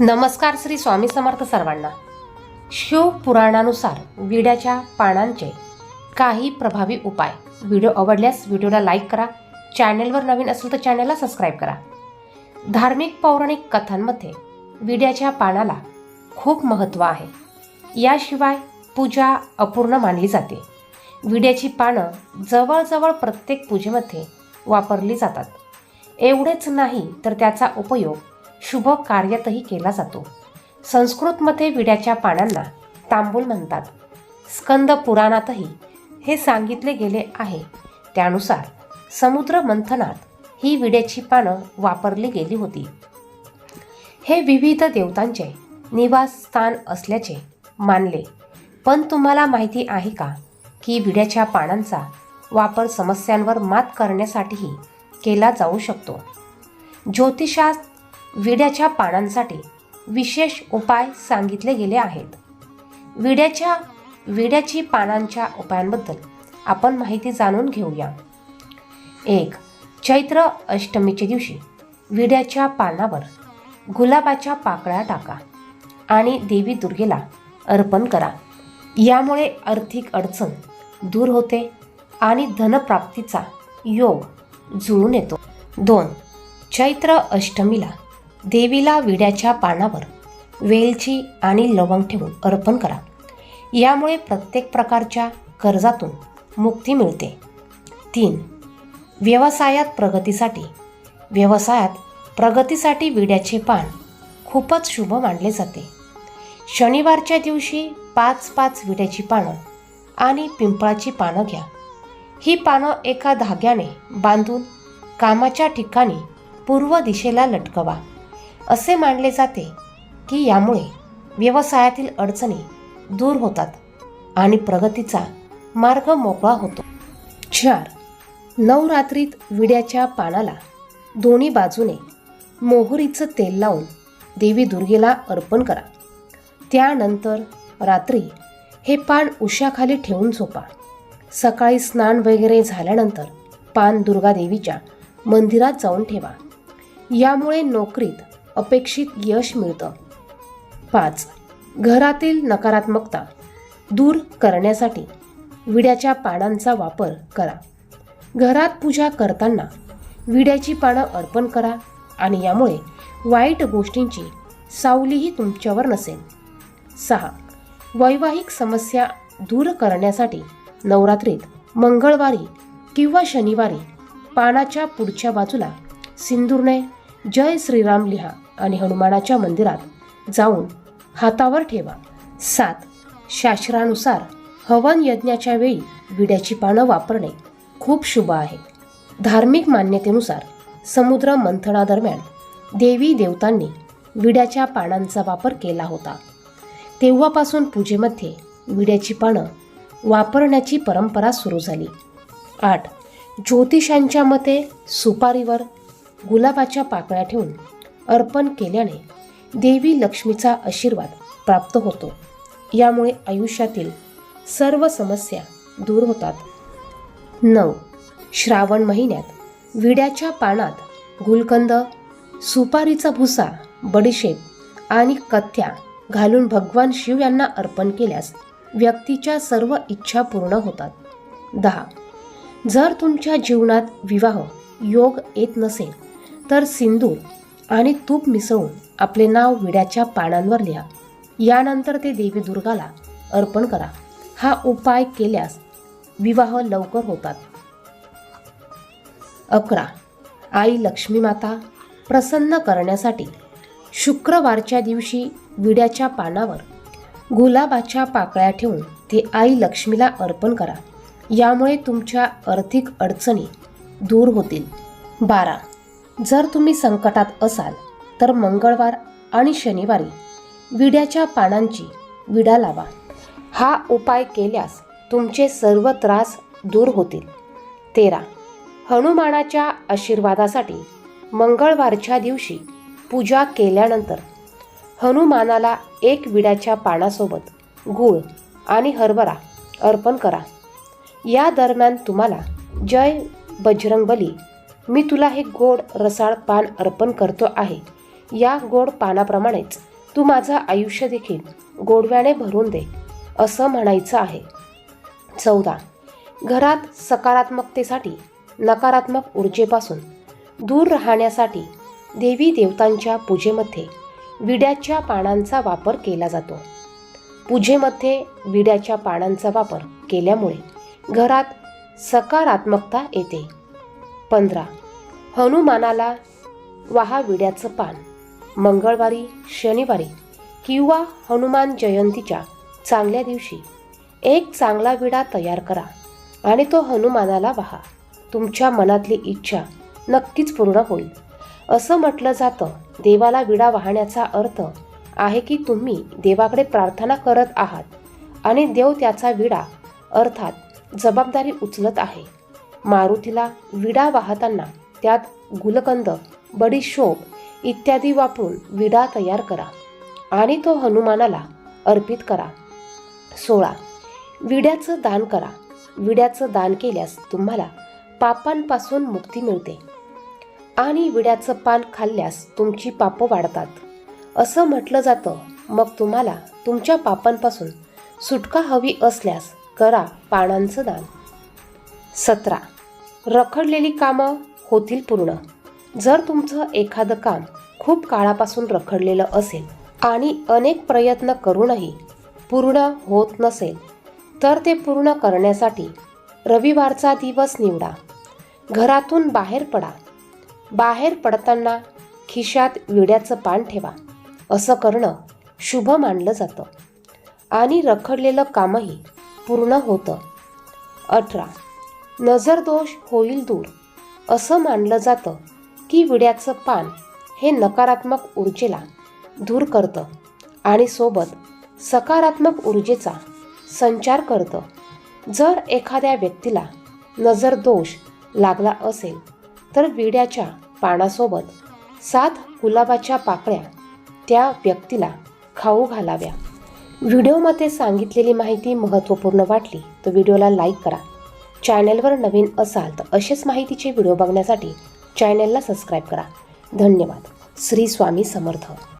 नमस्कार श्री स्वामी समर्थ सर्वांना. शिवपुराणानुसार विड्याच्या पानांचे काही प्रभावी उपाय. व्हिडिओ आवडल्यास व्हिडिओला लाईक करा. चॅनेलवर नवीन असेल तर चॅनेलला सबस्क्राईब करा. धार्मिक पौराणिक कथांमध्ये विड्याच्या पानाला खूप महत्त्व आहे. याशिवाय पूजा अपूर्ण मानली जाते. विड्याची पानं जवळजवळ प्रत्येक पूजेमध्ये वापरली जातात. एवढेच नाही तर त्याचा उपयोग शुभ कार्यातही केला जातो. संस्कृतमध्ये विड्याच्या पानांना तांबूल म्हणतात. स्कंद पुराणातही हे सांगितले गेले आहे. त्यानुसार समुद्र मंथनात ही विड्याची पानं वापरली गेली होती. हे विविध देवतांचे निवासस्थान असल्याचे मानले. पण तुम्हाला माहिती आहे का की विड्याच्या पानांचा वापर समस्यांवर मात करण्यासाठीही केला जाऊ शकतो? ज्योतिषात विड्याच्या पानांसाठी विशेष उपाय सांगितले गेले आहेत. विड्याच्या विड्याची पानांच्या उपायांबद्दल आपण माहिती जाणून घेऊया. एक चैत्र अष्टमीच्या दिवशी विड्याच्या पानावर गुलाबाच्या पाकळ्या टाका आणि देवी दुर्गेला अर्पण करा. यामुळे आर्थिक अडचण दूर होते आणि धनप्राप्तीचा योग जुळून येतो. दोन चैत्र अष्टमीला देवीला विड्याच्या पानावर वेलची आणि लवंग ठेवून अर्पण करा. यामुळे प्रत्येक प्रकारच्या कर्जातून मुक्ती मिळते. तीन व्यवसायात प्रगतीसाठी. व्यवसायात प्रगतीसाठी विड्याचे पान खूपच शुभ मानले जाते. शनिवारच्या दिवशी पाच पाच विड्याची पानं आणि पिंपळाची पानं घ्या. ही पानं एका धाग्याने बांधून कामाच्या ठिकाणी पूर्व दिशेला लटकवा. असे मानले जाते की यामुळे व्यवसायातील अडचणी दूर होतात आणि प्रगतीचा मार्ग मोकळा होतो. चार. नवरात्रीत विड्याच्या पानाला दोन्ही बाजूने मोहरीचं तेल लावून देवी दुर्गेला अर्पण करा. त्यानंतर रात्री हे पान उशाखाली ठेवून झोपा. सकाळी स्नान वगैरे झाल्यानंतर पान दुर्गादेवीच्या मंदिरात जाऊन ठेवा. यामुळे नोकरीत अपेक्षित यश मिळतं. पाच घरातील नकारात्मकता दूर करण्यासाठी विड्याच्या पानांचा वापर करा. घरात पूजा करताना विड्याची पानं अर्पण करा आणि यामुळे वाईट गोष्टींची सावलीही तुमच्यावर नसेल. सहा वैवाहिक समस्या दूर करण्यासाठी नवरात्रीत मंगळवारी किंवा शनिवारी पानाच्या पुढच्या बाजूला सिंदूरने जय श्रीराम लिहा. आणि हनुमानाच्या मंदिरात जाऊन हातावर ठेवा. सात. शास्त्रानुसार हवन यज्ञाच्या वेळी विड्याची पानं वापरणे खूप शुभ आहे. धार्मिक मान्यतेनुसार समुद्र मंथनादरम्यान देवी देवतांनी विड्याच्या पानांचा वापर केला होता. तेव्हापासून पूजेमध्ये विड्याची पानं वापरण्याची परंपरा सुरू झाली. आठ. ज्योतिषांच्या मते सुपारीवर गुलाबाच्या पाकळ्या ठेवून अर्पण केल्याने देवी लक्ष्मीचा आशीर्वाद प्राप्त होतो. यामुळे आयुष्यातील सर्व समस्या दूर होतात. नऊ. श्रावण महिन्यात विड्याच्या पानात गुलकंद सुपारीचा भुसा बडीशेप आणि कथ्या घालून भगवान शिव यांना अर्पण केल्यास व्यक्तीच्या सर्व इच्छा पूर्ण होतात. दहा. जर तुमच्या जीवनात विवाह योग येत नसेल तर सिंदूर आणि तूप मिसळून आपले नाव विड्याच्या पानांवर लिहा. यानंतर ते देवी दुर्गाला अर्पण करा. हा उपाय केल्यास विवाह लवकर होतात. अकरा. आई लक्ष्मी माता प्रसन्न करण्यासाठी शुक्रवारच्या दिवशी विड्याच्या पानावर गुलाबाच्या पाकळ्या ठेवून ते आई लक्ष्मीला अर्पण करा. यामुळे तुमच्या आर्थिक अडचणी दूर होतील. बारा. जर तुम्ही संकटात असाल तर मंगळवार आणि शनिवारी विड्याच्या पानांची विडा लावा. हा उपाय केल्यास तुमचे सर्व त्रास दूर होतील. तेरा. हनुमानाच्या आशीर्वादासाठी मंगळवारच्या दिवशी पूजा केल्यानंतर हनुमानाला एक विड्याच्या पानासोबत गूळ आणि हरभरा अर्पण करा. या दरम्यान तुम्हाला जय बजरंगबली मी तुला हे गोड रसाळ पान अर्पण करतो आहे. या गोड पानाप्रमाणेच तू माझं आयुष्य देखील गोडव्याने भरून दे असं म्हणायचं आहे. चौदा. घरात सकारात्मकतेसाठी नकारात्मक ऊर्जेपासून दूर राहण्यासाठी देवी देवतांच्या पूजेमध्ये विड्याच्या पानांचा वापर केला जातो. पूजेमध्ये विड्याच्या पानांचा वापर केल्यामुळे घरात सकारात्मकता येते. पंधरा. हनुमानाला वाहा विड्याचं पान. मंगळवारी शनिवारी किंवा हनुमान जयंतीच्या चांगल्या दिवशी एक चांगला विडा तयार करा आणि तो हनुमानाला वाहा. तुमच्या मनातली इच्छा नक्कीच पूर्ण होईल. असं म्हटलं जातं देवाला विडा वाहण्याचा अर्थ आहे की तुम्ही देवाकडे प्रार्थना करत आहात आणि देव त्याचा विडा अर्थात जबाबदारी उचलत आहे. मारुतीला विडा वाहताना त्यात गुलकंद बडीशोप इत्यादी वापरून विडा तयार करा आणि तो हनुमानाला अर्पित करा. सोळा. विड्याचं दान करा. विड्याचं दान केल्यास तुम्हाला पापांपासून मुक्ती मिळते आणि विड्याचं पान खाल्ल्यास तुमची पापं वाढतात. असं म्हटलं जातं. मग तुम्हाला तुमच्या पापांपासून सुटका हवी असल्यास करा पानांचं दान. सतरा. रखडलेली कामं होतील पूर्ण. जर तुमचं एखादं काम खूप काळापासून रखडलेलं असेल आणि अनेक प्रयत्न करूनही पूर्ण होत नसेल तर ते पूर्ण करण्यासाठी रविवारचा दिवस निवडा. घरातून बाहेर पडा. बाहेर पडताना खिशात विड्याचं पान ठेवा. असं करणं शुभ मानलं जातं. आणि रखडलेलं कामही पूर्ण होतं. अठरा. नजरदोष होईल दूर. असं मानलं जातं की विड्याचं पान हे नकारात्मक ऊर्जेला दूर करतं आणि सोबत सकारात्मक ऊर्जेचा संचार करतं. जर एखाद्या व्यक्तीला नजरदोष लागला असेल तर विड्याच्या पानासोबत सात गुलाबाच्या पाकळ्या त्या व्यक्तीला खाऊ घालाव्या. व्हिडिओमध्ये सांगितलेली माहिती महत्त्वपूर्ण वाटली तर व्हिडिओला लाईक करा. चॅनलवर नवीन असाल तर असेच माहितीचे व्हिडिओ बघण्यासाठी चॅनलला सबस्क्राईब करा. धन्यवाद. श्री स्वामी समर्थ.